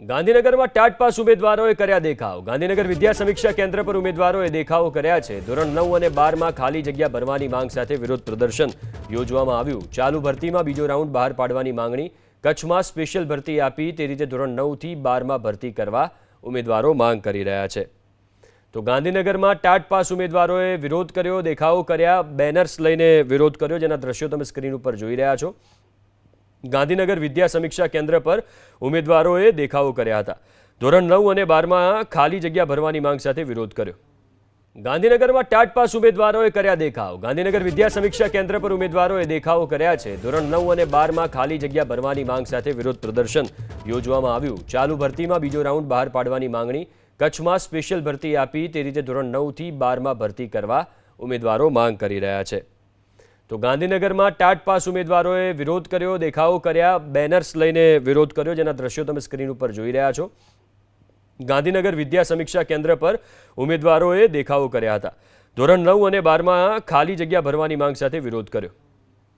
ગાંધીનગરમાં TAT pass ઉમેદવારોએ કર્યા દેખાવ. ગાંધીનગર વિદ્યા સમીક્ષા કેન્દ્ર પર ઉમેદવારોએ દેખાવો કર્યા છે. ધોરણ નવ અને બારમાં ખાલી જગ્યા ભરવાની માંગ સાથે વિરોધ પ્રદર્શન યોજવામાં આવ્યું. ચાલુ ભરતીમાં બીજો રાઉન્ડ બહાર પાડવાની માંગણી કચ્છમાં સ્પેશિયલ ભરતી આપી તે રીતે ધોરણ નવથી બારમાં ભરતી કરવા ઉમેદવારો માંગ કરી રહ્યા છે. તો ગાંધીનગરમાં ટાટ પાસ ઉમેદવારોએ વિરોધ કર્યો, દેખાવો કર્યા, બેનર્સ લઈને વિરોધ કર્યો, જેના દ્રશ્યો તમે સ્ક્રીન ઉપર જોઈ રહ્યા છો. ગાંધીનગર વિદ્યા સમીક્ષા કેન્દ્ર પર ઉમેદવારોએ દેખાવો કર્યા હતા. ધોરણ નવ અને બારમાં ખાલી જગ્યા ભરવાની માંગ સાથે વિરોધ કર્યો. ગાંધીનગરમાં ટાટ પાસ ઉમેદવારોએ કર્યા દેખાવ. ગાંધીનગર વિદ્યા સમીક્ષા કેન્દ્ર પર ઉમેદવારોએ દેખાવો કર્યા છે. ધોરણ નવ અને બારમાં ખાલી જગ્યા ભરવાની માંગ સાથે વિરોધ પ્રદર્શન યોજવામાં આવ્યું. ચાલુ ભરતીમાં બીજો રાઉન્ડ બહાર પાડવાની માંગણી કચ્છમાં સ્પેશિયલ ભરતી આપી તે રીતે ધોરણ નવથી બારમાં ભરતી કરવા ઉમેદવારો માંગ કરી રહ્યા છે. તો ગાંધીનગરમાં ટાટ પાસ ઉમેદવારોએ વિરોધ કર્યો, દેખાવો કર્યા, બેનર્સ લઈને વિરોધ કર્યો, જેના દ્રશ્યો તમે સ્ક્રીન ઉપર જોઈ રહ્યા છો. ગાંધીનગર વિદ્યા સમીક્ષા કેન્દ્ર પર ઉમેદવારોએ દેખાવો કર્યા હતા. ધોરણ નવ અને બારમાં ખાલી જગ્યા ભરવાની માંગ સાથે વિરોધ કર્યો.